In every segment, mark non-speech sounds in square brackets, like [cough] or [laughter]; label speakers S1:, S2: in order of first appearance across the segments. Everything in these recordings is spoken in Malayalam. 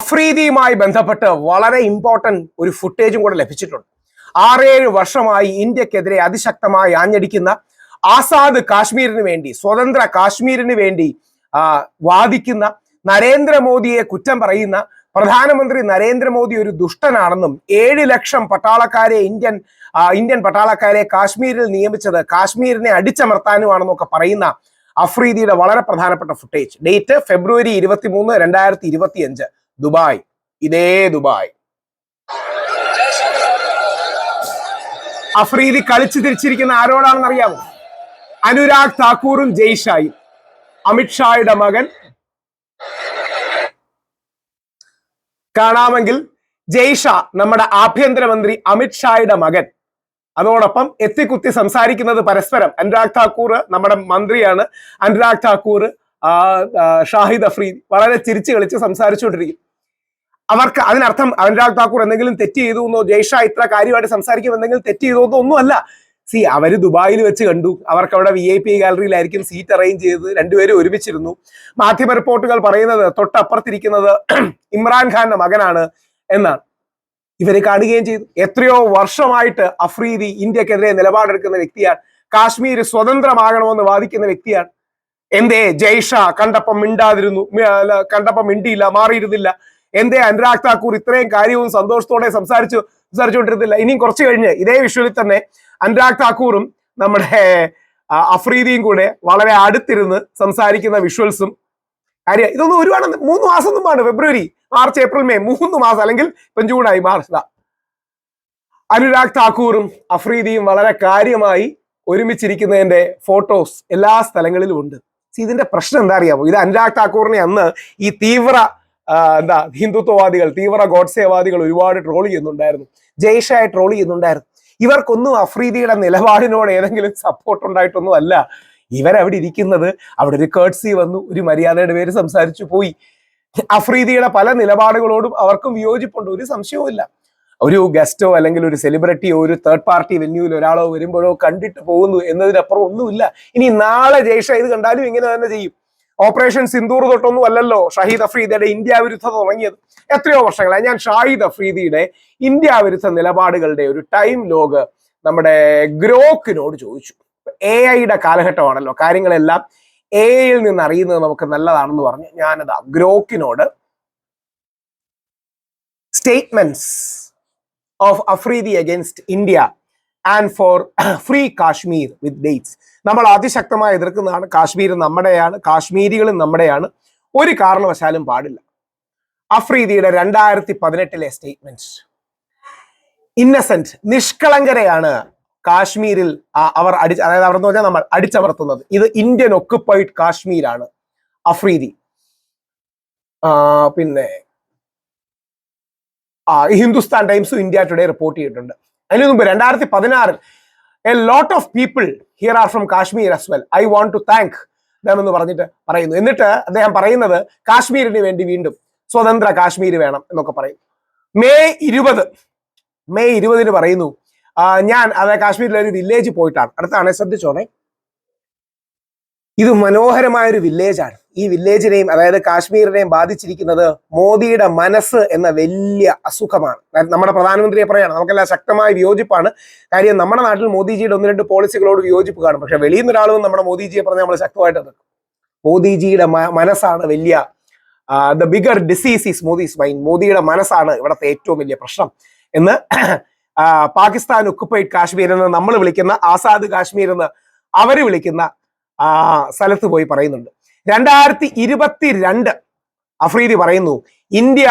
S1: അഫ്രീദിയുമായി ബന്ധപ്പെട്ട് വളരെ ഇമ്പോർട്ടന്റ് ഒരു ഫുട്ടേജും കൂടെ ലഭിച്ചിട്ടുണ്ട്. ആറേഴ് വർഷമായി ഇന്ത്യക്കെതിരെ അതിശക്തമായി ആഞ്ഞടിക്കുന്ന ആസാദ് കാശ്മീരിന് വേണ്ടി സ്വതന്ത്ര കാശ്മീരിന് വേണ്ടി വാദിക്കുന്ന നരേന്ദ്രമോദിയെ കുറ്റം പറയുന്ന പ്രധാനമന്ത്രി നരേന്ദ്രമോദി ഒരു ദുഷ്ടനാണെന്നും ഏഴ് ലക്ഷം പട്ടാളക്കാരെ ഇന്ത്യൻ ഇന്ത്യൻ പട്ടാളക്കാരെ കാശ്മീരിൽ നിയമിച്ചത് കാശ്മീരിനെ അടിച്ചമർത്താനുമാണെന്നൊക്കെ പറയുന്ന അഫ്രീദിയുടെ വളരെ പ്രധാനപ്പെട്ട ഫുട്ടേജ് ഡേറ്റ് ഫെബ്രുവരി ഇരുപത്തി മൂന്ന് രണ്ടായിരത്തി ഇരുപത്തി അഞ്ച് ദുബായ്. ഇതേ ദുബായ്. അഫ്രീദി കളിച്ചു തിരിച്ചിരിക്കുന്ന ആരോടാണെന്ന് അറിയാമോ അനുരാഗ് താക്കൂറും ജയ്ഷായും. അമിത്ഷായുടെ മകൻ. കാണാമെങ്കിൽ ജയ്ഷ നമ്മുടെ ആഭ്യന്തരമന്ത്രി അമിത്ഷായുടെ മകൻ. അതോടൊപ്പം എത്തിക്കുത്തി സംസാരിക്കുന്നത് പരസ്പരം. അനുരാഗ് താക്കൂർ നമ്മുടെ മന്ത്രിയാണ്. അനുരാഗ് താക്കൂർ ഷാഹിദ് അഫ്രീദ് വളരെ ചിരിച്ചു കളിച്ച് സംസാരിച്ചുകൊണ്ടിരിക്കും. അവർക്ക് അതിനർത്ഥം അനുരാഗ് താക്കൂർ എന്തെങ്കിലും തെറ്റ് ചെയ്തു എന്നോ ജയ്ഷ ഇത്ര കാര്യമായിട്ട് സംസാരിക്കും എന്തെങ്കിലും തെറ്റ് ചെയ്തു എന്നോ ഒന്നുമല്ല. സി അവർ ദുബായിൽ വെച്ച് കണ്ടു. അവർക്ക് അവിടെ വി ഐ പി ഗാലറിയിലായിരിക്കും സീറ്റ് അറേഞ്ച് ചെയ്ത് രണ്ടുപേരും ഒരുമിച്ചിരുന്നു. മാധ്യമ റിപ്പോർട്ടുകൾ പറയുന്നത് തൊട്ടപ്പുറത്തിരിക്കുന്നത് [clears throat] ഇമ്രാൻഖാന്റെ മകനാണ് എന്നാണ്. ഇവരെ കാണുകയും ചെയ്തു. എത്രയോ വർഷമായിട്ട് അഫ്രീദി ഇന്ത്യക്കെതിരെ നിലപാടെടുക്കുന്ന വ്യക്തിയാണ്. കാശ്മീർ സ്വതന്ത്രമാകണമെന്ന് വാദിക്കുന്ന വ്യക്തിയാണ്. എന്തേ ജയ്ഷ കണ്ടപ്പം മിണ്ടാതിരുന്നു. കണ്ടപ്പം മിണ്ടിയില്ല മാറിയിരുന്നില്ല. എന്തേ അനുരാഗ് താക്കൂർ ഇത്രയും കാര്യവും സന്തോഷത്തോടെ സംസാരിച്ചു സംസാരിച്ചുകൊണ്ടിരുന്നില്ല. ഇനിയും കുറച്ച് കഴിഞ്ഞ് ഇതേ വിഷ്വലിൽ തന്നെ അനുരാഗ് താക്കൂറും നമ്മുടെ അഫ്രീദിയും കൂടെ വളരെ അടുത്തിരുന്ന് സംസാരിക്കുന്ന വിഷ്വൽസും കാര്യം ഇതൊന്നും ഒരുപാട് മൂന്ന് മാസം മുമ്പാണ് ഫെബ്രുവരി മാർച്ച് ഏപ്രിൽ മെയ് മൂന്ന് മാസം അല്ലെങ്കിൽ ഇപ്പം ജൂണായി മാർച്ച്. അനുരാഗ് താക്കൂറും അഫ്രീദിയും വളരെ കാര്യമായി ഒരുമിച്ചിരിക്കുന്നതിന്റെ ഫോട്ടോസ് എല്ലാ സ്ഥലങ്ങളിലും ഉണ്ട്. ഇതിന്റെ പ്രശ്നം എന്താ അറിയാമോ? ഇത് അനുരാഗ് താക്കൂറിനെ അന്ന് ഈ തീവ്ര എന്താ ഹിന്ദുത്വവാദികൾ തീവ്ര ഗോഡ്സേവാദികൾ ഒരുപാട് ട്രോൾ ചെയ്യുന്നുണ്ടായിരുന്നു. ജയ്ഷായി ട്രോൾ ചെയ്യുന്നുണ്ടായിരുന്നു. ഇവർക്കൊന്നും അഫ്രീദിയുടെ നിലപാടിനോട് ഏതെങ്കിലും സപ്പോർട്ട് ഉണ്ടായിട്ടൊന്നും അല്ല ഇവരവിടെ ഇരിക്കുന്നത് അവിടെ ഒരു കേട്സി വന്നു ഒരു മര്യാദയുടെ പേര് സംസാരിച്ചു പോയി. അഫ്രീദിയുടെ പല നിലപാടുകളോടും അവർക്കും വിയോജിപ്പുണ്ട് ഒരു സംശയവുമില്ല. ഒരു ഗസ്റ്റോ അല്ലെങ്കിൽ ഒരു സെലിബ്രിറ്റിയോ ഒരു തേർഡ് പാർട്ടി വെന്യൂവിൽ ഒരാളോ വരുമ്പോഴോ കണ്ടിട്ട് പോകുന്നു എന്നതിനപ്പുറം ഒന്നുമില്ല. ഇനി നാളെ ജയ്ഷ ഇത് കണ്ടാലും ഇങ്ങനെ തന്നെ ചെയ്യും. ഓപ്പറേഷൻ സിന്ദൂർ തൊട്ടൊന്നും അല്ലല്ലോ ഷഹീദ് അഫ്രീദിയുടെ ഇന്ത്യ വിരുദ്ധത തുടങ്ങിയത്. എത്രയോ വർഷങ്ങളായി. ഞാൻ ഷാഹിദ് അഫ്രീദിയുടെ ഇന്ത്യ വിരുദ്ധ നിലപാടുകളുടെ ഒരു ടൈം ലോഗ് നമ്മുടെ ഗ്രോക്കിനോട് ചോദിച്ചു. എ ഐയുടെ കാലഘട്ടമാണല്ലോ. കാര്യങ്ങളെല്ലാം എ ഐയിൽ നിന്ന് അറിയുന്നത് നമുക്ക് നല്ലതാണെന്ന് പറഞ്ഞ്. ഞാനത് ഗ്രോക്കിനോട് statements of Afridi against India and for free Kashmir with dates നമ്മൾ അതിശക്തമായി എതിർക്കുന്നതാണ്. കാശ്മീർ നമ്മുടെയാണ്. കാശ്മീരികളും നമ്മുടെയാണ്. ഒരു കാരണവശാലും പാടില്ല. അഫ്രീദിയുടെ രണ്ടായിരത്തി പതിനെട്ടിലെ സ്റ്റേറ്റ്മെന്റ്സ് ഇന്നസെന്റ് നിഷ്കളങ്കരെയാണ് കാശ്മീരിൽ അവർ അടി അതായത് അവർ എന്ന് പറഞ്ഞാൽ നമ്മൾ അടിച്ചമർത്തുന്നത്. ഇത് ഇന്ത്യൻ ഒക്കുപ്പൈഡ് കാശ്മീരാണ്. അഫ്രീദി. പിന്നെ ഹിന്ദുസ്ഥാൻ ടൈംസും ഇന്ത്യ ടുഡേ റിപ്പോർട്ട് ചെയ്തിട്ടുണ്ട്. അതിന് മുമ്പ് രണ്ടായിരത്തി പതിനാറിൽ a lot of people here are from Kashmir as well I want to thank എന്ന് പറഞ്ഞിട്ട് പറയുന്നു. എന്നിട്ട് അദ്ദേഹം പറയുന്നത് കാശ്മീരിന് വേണ്ടി വീണ്ടും സ്വതന്ത്ര കാശ്മീർ വേണം എന്നൊക്കെ പറയും. മെയ് ഇരുപത് മെയ് ഇരുപതിന് പറയുന്നു ഞാൻ അതായത് കാശ്മീരിലെ ഒരു വില്ലേജ് പോയിട്ടാണ്. അടുത്താണ് ശ്രദ്ധിച്ചോണേ. ഇത് മനോഹരമായ ഒരു വില്ലേജാണ് ഈ വില്ലേജിനെയും അതായത് കാശ്മീരിനെയും ബാധിച്ചിരിക്കുന്നത് മോദിയുടെ മനസ്സ് എന്ന വലിയ അസുഖമാണ്. നമ്മുടെ പ്രധാനമന്ത്രിയെ പറയാണ് നമുക്കെല്ലാം ശക്തമായ വിയോജിപ്പാണ്. കാര്യം നമ്മുടെ നാട്ടിൽ മോദിജിയുടെ ഒന്ന് രണ്ട് പോളിസികളോട് വിയോജിപ്പ് കാണും പക്ഷെ വെളിയിൽ നിന്ന് നമ്മുടെ മോദിജിയെ പറഞ്ഞ് നമ്മൾ ശക്തമായിട്ട് എതിർക്കും. മോദിജിയുടെ മനസ്സാണ് വലിയ the bigger disease is Modi's mind മോദിയുടെ മനസ്സാണ് ഇവിടുത്തെ ഏറ്റവും വലിയ പ്രശ്നം. എന്ന് പാകിസ്ഥാൻ ഒക്കുപ്പൈഡ് കാശ്മീർ എന്ന് നമ്മൾ വിളിക്കുന്ന ആസാദ് കാശ്മീർ എന്ന് അവർ വിളിക്കുന്ന ആ സ്ഥലത്ത് പോയി പറയുന്നുണ്ട്. രണ്ടായിരത്തി ഇരുപത്തി രണ്ട് അഫ്രീദി പറയുന്നു ഇന്ത്യ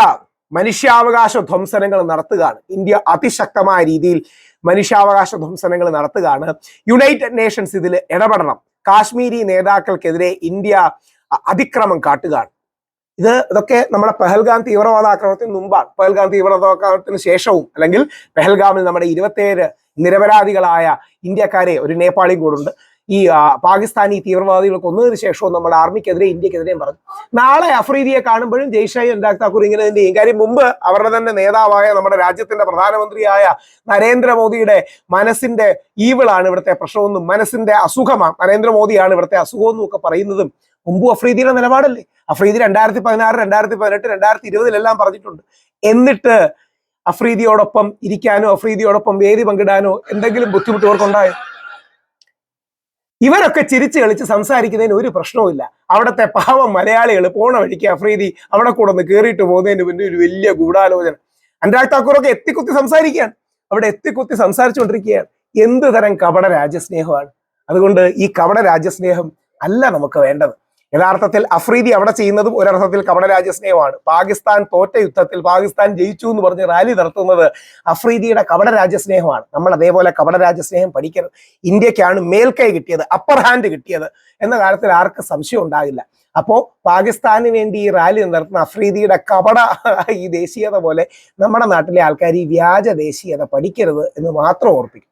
S1: മനുഷ്യാവകാശ ധ്വംസനങ്ങൾ നടത്തുകയാണ്. ഇന്ത്യ അതിശക്തമായ രീതിയിൽ മനുഷ്യാവകാശ ധ്വംസനങ്ങൾ നടത്തുകയാണ്. യുണൈറ്റഡ് നേഷൻസ് ഇതിൽ ഇടപെടണം. കാശ്മീരി നേതാക്കൾക്കെതിരെ ഇന്ത്യ അതിക്രമം കാട്ടുകയാണ്. ഇത് ഇതൊക്കെ നമ്മുടെ പെഹൽഗാം തീവ്രവാദ ആക്രമണത്തിന് മുമ്പാണ്. പെഹൽഗാം തീവ്രവാദ തീവ്രവാദാക്രമണത്തിന് ശേഷവും അല്ലെങ്കിൽ പെഹൽഗാമിൽ നമ്മുടെ ഇരുപത്തേഴ് നിരപരാധികളായ ഇന്ത്യക്കാരെ ഒരു നേപ്പാളിയും കൂടുണ്ട് ഈ പാകിസ്ഥാനി തീവ്രവാദികൾ കൊന്നതിന് ശേഷവും നമ്മുടെ ആർമിക്കെതിരെ ഇന്ത്യക്കെതിരെയും പറഞ്ഞു. നാളെ അഫ്രീദിയെ കാണുമ്പോഴും ജയ്ഷായി അനുരാഗ് താക്കൂർ ഇങ്ങനെ തന്നെ ചെയ്യും കാര്യം മുമ്പ് അവരുടെ തന്നെ നേതാവായ നമ്മുടെ രാജ്യത്തിന്റെ പ്രധാനമന്ത്രിയായ നരേന്ദ്രമോദിയുടെ മനസ്സിന്റെ ഈവിളാണ് ഇവിടുത്തെ പ്രശ്നമെന്നും മനസ്സിന്റെ അസുഖമാണ് നരേന്ദ്രമോദിയാണ് ഇവിടുത്തെ അസുഖമെന്നും ഒക്കെ പറയുന്നതും മുമ്പ് അഫ്രീദിയുടെ നിലപാടല്ലേ? അഫ്രീദി രണ്ടായിരത്തി പതിനാറ് രണ്ടായിരത്തി പതിനെട്ട് രണ്ടായിരത്തി ഇരുപതിലെല്ലാം പറഞ്ഞിട്ടുണ്ട്. എന്നിട്ട് അഫ്രീദിയോടൊപ്പം ഇരിക്കാനോ അഫ്രീദിയോടൊപ്പം വേദി പങ്കിടാനോ എന്തെങ്കിലും ബുദ്ധിമുട്ട് ഇവർക്കുണ്ടായോ ഇവരൊക്കെ ചിരിച്ച് കളിച്ച് സംസാരിക്കുന്നതിന് ഒരു പ്രശ്നവുമില്ല അവിടുത്തെ പാവം മലയാളികൾ പോണ വഴിക്ക് അഫ്രീദി അവിടെ കൂടെ ഒന്ന് കയറിയിട്ട് പോകുന്നതിന് പിന്നെ ഒരു വലിയ ഗൂഢാലോചന. അനുരാഗ് താക്കൂറൊക്കെ എത്തിക്കുത്തി സംസാരിക്കുകയാണ്. അവിടെ എത്തിക്കുത്തി സംസാരിച്ചുകൊണ്ടിരിക്കുകയാണ്. എന്ത് തരം കപട രാജ്യസ്നേഹമാണ്. അതുകൊണ്ട് ഈ കപട രാജ്യസ്നേഹം അല്ല നമുക്ക് വേണ്ടത്. യഥാർത്ഥത്തിൽ അഫ്രീദി അവിടെ ചെയ്യുന്നതും ഒരർത്ഥത്തിൽ കപട രാജ്യസ്നേഹമാണ് പാകിസ്ഥാൻ തോറ്റ യുദ്ധത്തിൽ പാകിസ്ഥാൻ ജയിച്ചു എന്ന് പറഞ്ഞ് റാലി നടത്തുന്നത് അഫ്രീദിയുടെ കപട രാജ്യസ്നേഹമാണ് നമ്മൾ അതേപോലെ കപട രാജ്യസ്നേഹം പഠിക്കരുത്. ഇന്ത്യക്കാണ് മേൽക്കൈ കിട്ടിയത് അപ്പർ ഹാൻഡ് കിട്ടിയത് എന്ന കാര്യത്തിൽ ആർക്ക് സംശയം ഉണ്ടാകില്ല. അപ്പോൾ പാകിസ്ഥാന് വേണ്ടി ഈ റാലി നടത്തുന്ന അഫ്രീദിയുടെ കപട ഈ ദേശീയത പോലെ നമ്മുടെ നാട്ടിലെ ആൾക്കാർ ഈ വ്യാജ ദേശീയത പഠിക്കരുത് എന്ന് മാത്രം ഓർപ്പിക്കും.